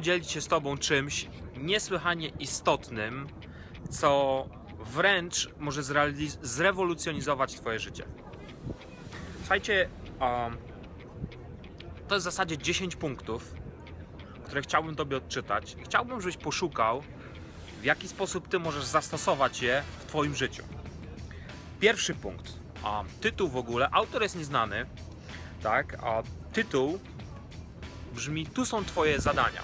Podzielić się z Tobą czymś niesłychanie istotnym, co wręcz może zrewolucjonizować Twoje życie. Słuchajcie, to jest w zasadzie 10 punktów, które chciałbym Tobie odczytać. Chciałbym, żebyś poszukał, w jaki sposób Ty możesz zastosować je w Twoim życiu. Pierwszy punkt. Tytuł w ogóle, autor jest nieznany, tak? A tytuł brzmi: Tu są Twoje zadania.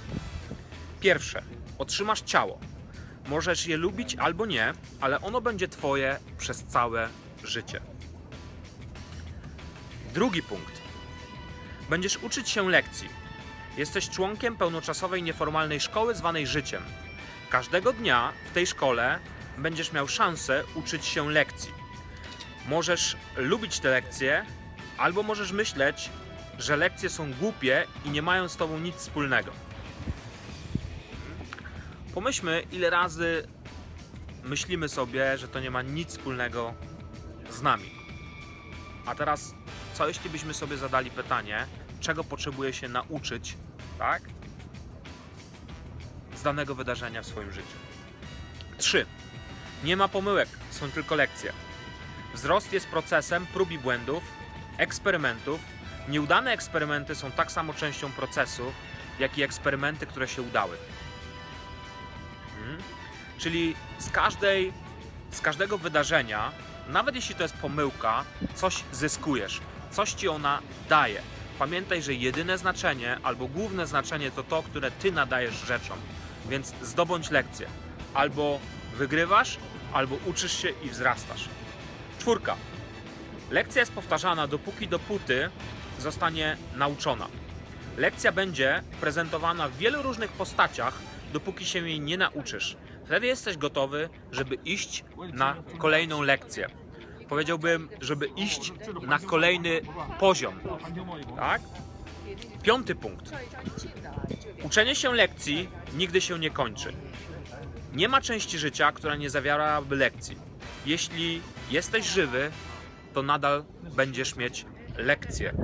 Pierwsze, otrzymasz ciało. Możesz je lubić albo nie, ale ono będzie Twoje przez całe życie. Drugi punkt. Będziesz uczyć się lekcji. Jesteś członkiem pełnoczasowej nieformalnej szkoły zwanej życiem. Każdego dnia w tej szkole będziesz miał szansę uczyć się lekcji. Możesz lubić te lekcje, albo możesz myśleć, że lekcje są głupie i nie mają z tobą nic wspólnego. Pomyślmy, ile razy myślimy sobie, że to nie ma nic wspólnego z nami. A teraz, co jeśli byśmy sobie zadali pytanie, czego potrzebuje się nauczyć, tak? Z danego wydarzenia w swoim życiu. 3. Nie ma pomyłek, są tylko lekcje. Wzrost jest procesem prób i błędów, eksperymentów. Nieudane eksperymenty są tak samo częścią procesu, jak i eksperymenty, które się udały. Czyli z każdej, z każdego wydarzenia, nawet jeśli to jest pomyłka, coś zyskujesz, coś ci ona daje. Pamiętaj, że jedyne znaczenie albo główne znaczenie to to, które ty nadajesz rzeczom. Więc zdobądź lekcję. Albo wygrywasz, albo uczysz się i wzrastasz. Czwórka. Lekcja jest powtarzana dopóki dopóty zostanie nauczona. Lekcja będzie prezentowana w wielu różnych postaciach, dopóki się jej nie nauczysz. Wtedy jesteś gotowy, żeby iść na kolejną lekcję. Powiedziałbym, żeby iść na kolejny poziom. Tak? Piąty punkt. Uczenie się lekcji nigdy się nie kończy. Nie ma części życia, która nie zawierałaby lekcji. Jeśli jesteś żywy, to nadal będziesz mieć lekcje.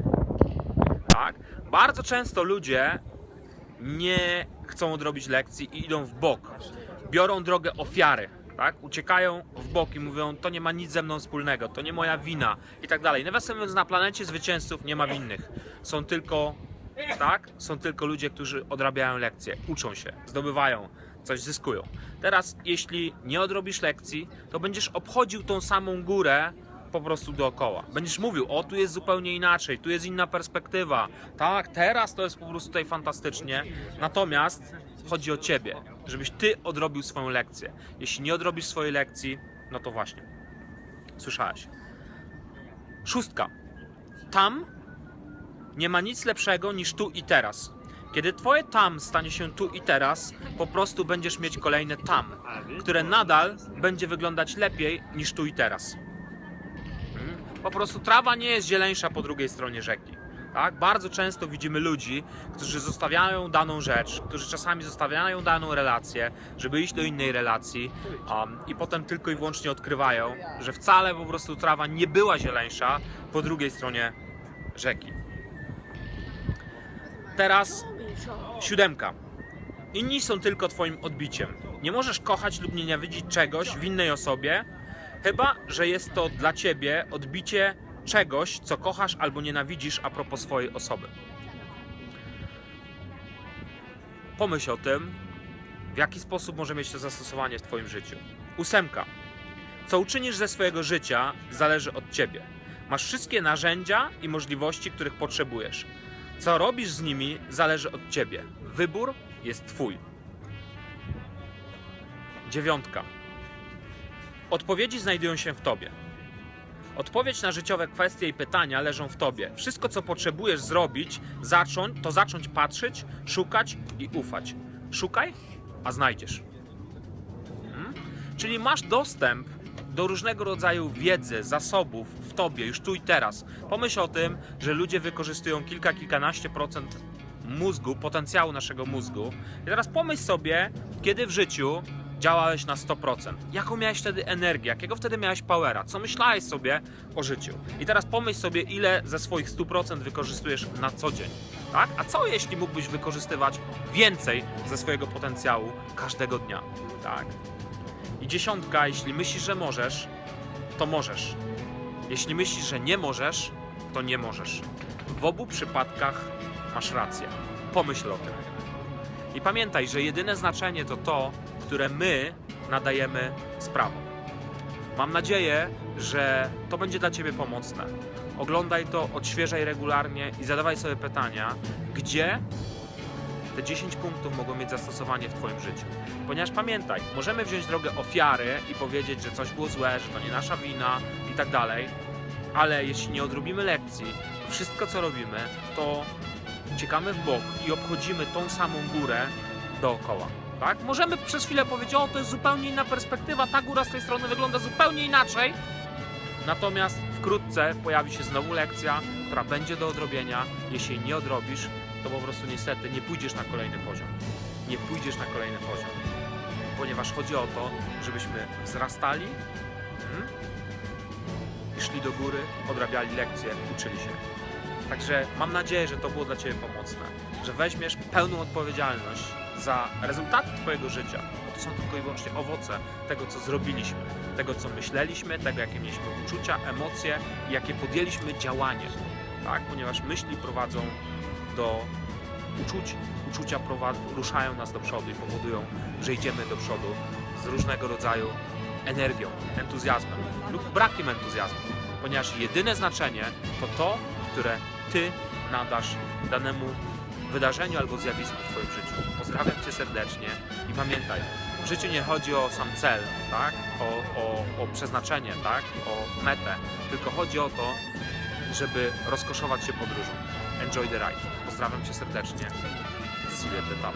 Tak? Bardzo często ludzie nie chcą odrobić lekcji i idą w bok. Biorą drogę ofiary, tak? Uciekają w bok i mówią, to nie ma nic ze mną wspólnego, to nie moja wina i tak dalej. Nawiasem mówiąc, na planecie zwycięzców nie ma winnych. Są tylko, tak? Są tylko ludzie, którzy odrabiają lekcje, uczą się, zdobywają, coś zyskują. Teraz, jeśli nie odrobisz lekcji, to będziesz obchodził tą samą górę po prostu dookoła. Będziesz mówił, o tu jest zupełnie inaczej, tu jest inna perspektywa. Tak, teraz to jest po prostu tutaj fantastycznie. Natomiast chodzi o ciebie, żebyś ty odrobił swoją lekcję. Jeśli nie odrobisz swojej lekcji, no to właśnie. Słyszałeś. Szóstka. Tam nie ma nic lepszego niż tu i teraz. Kiedy twoje tam stanie się tu i teraz, po prostu będziesz mieć kolejne tam, które nadal będzie wyglądać lepiej niż tu i teraz. Mm. Po prostu trawa nie jest zieleńsza po drugiej stronie rzeki. Tak? Bardzo często widzimy ludzi, którzy zostawiają daną rzecz, którzy czasami zostawiają daną relację, żeby iść do innej relacji um, i potem tylko i wyłącznie odkrywają, że wcale po prostu trawa nie była zieleńsza po drugiej stronie rzeki. Teraz siódemka. Inni są tylko Twoim odbiciem. Nie możesz kochać lub nienawidzić czegoś w innej osobie, chyba że jest to dla Ciebie odbicie czegoś, co kochasz albo nienawidzisz a propos swojej osoby. Pomyśl o tym, w jaki sposób może mieć to zastosowanie w Twoim życiu. Ósemka. Co uczynisz ze swojego życia, zależy od Ciebie. Masz wszystkie narzędzia i możliwości, których potrzebujesz. Co robisz z nimi, zależy od Ciebie. Wybór jest Twój. Dziewiątka. Odpowiedzi znajdują się w Tobie. Odpowiedź na życiowe kwestie i pytania leżą w Tobie. Wszystko, co potrzebujesz zrobić, zacząć, to zacząć patrzeć, szukać i ufać. Szukaj, a znajdziesz. Mhm. Czyli masz dostęp do różnego rodzaju wiedzy, zasobów w Tobie, już tu i teraz. Pomyśl o tym, że ludzie wykorzystują kilka, kilkanaście procent mózgu, potencjału naszego mózgu. I teraz pomyśl sobie, kiedy w życiu działałeś na 100%. Jaką miałeś wtedy energię? Jakiego wtedy miałeś powera? Co myślałeś sobie o życiu? I teraz pomyśl sobie, ile ze swoich 100% wykorzystujesz na co dzień. Tak? A co jeśli mógłbyś wykorzystywać więcej ze swojego potencjału każdego dnia? Tak. I dziesiątka, jeśli myślisz, że możesz, to możesz. Jeśli myślisz, że nie możesz, to nie możesz. W obu przypadkach masz rację. Pomyśl o tym. I pamiętaj, że jedyne znaczenie to to, które my nadajemy sprawom. Mam nadzieję, że to będzie dla Ciebie pomocne. Oglądaj to, odświeżaj regularnie i zadawaj sobie pytania, gdzie te 10 punktów mogą mieć zastosowanie w Twoim życiu. Ponieważ pamiętaj, możemy wziąć drogę ofiary i powiedzieć, że coś było złe, że to nie nasza wina i tak dalej, ale jeśli nie odrobimy lekcji, to wszystko co robimy, to uciekamy w bok i obchodzimy tą samą górę dookoła. Tak? Możemy przez chwilę powiedzieć, o to jest zupełnie inna perspektywa, ta góra z tej strony wygląda zupełnie inaczej. Natomiast wkrótce pojawi się znowu lekcja, która będzie do odrobienia. Jeśli nie odrobisz, to po prostu niestety nie pójdziesz na kolejny poziom. Nie pójdziesz na kolejny poziom. Ponieważ chodzi o to, żebyśmy wzrastali mm, i szli do góry, odrabiali lekcje, uczyli się. Także mam nadzieję, że to było dla Ciebie pomocne, że weźmiesz pełną odpowiedzialność za rezultaty Twojego życia, bo to są tylko i wyłącznie owoce tego, co zrobiliśmy, tego, co myśleliśmy, tego, jakie mieliśmy uczucia, emocje i jakie podjęliśmy działanie, tak? Ponieważ myśli prowadzą do uczuć, uczucia ruszają nas do przodu i powodują, że idziemy do przodu z różnego rodzaju energią, entuzjazmem lub brakiem entuzjazmu, ponieważ jedyne znaczenie to to, które Ty nadasz danemu wydarzeniu albo zjawisku w Twoim życiu. Pozdrawiam Cię serdecznie i pamiętaj, w życiu nie chodzi o sam cel, tak? o, o, o przeznaczenie, tak? o metę, tylko chodzi o to, żeby rozkoszować się podróżą. Enjoy the ride. Pozdrawiam Cię serdecznie. See you at the top.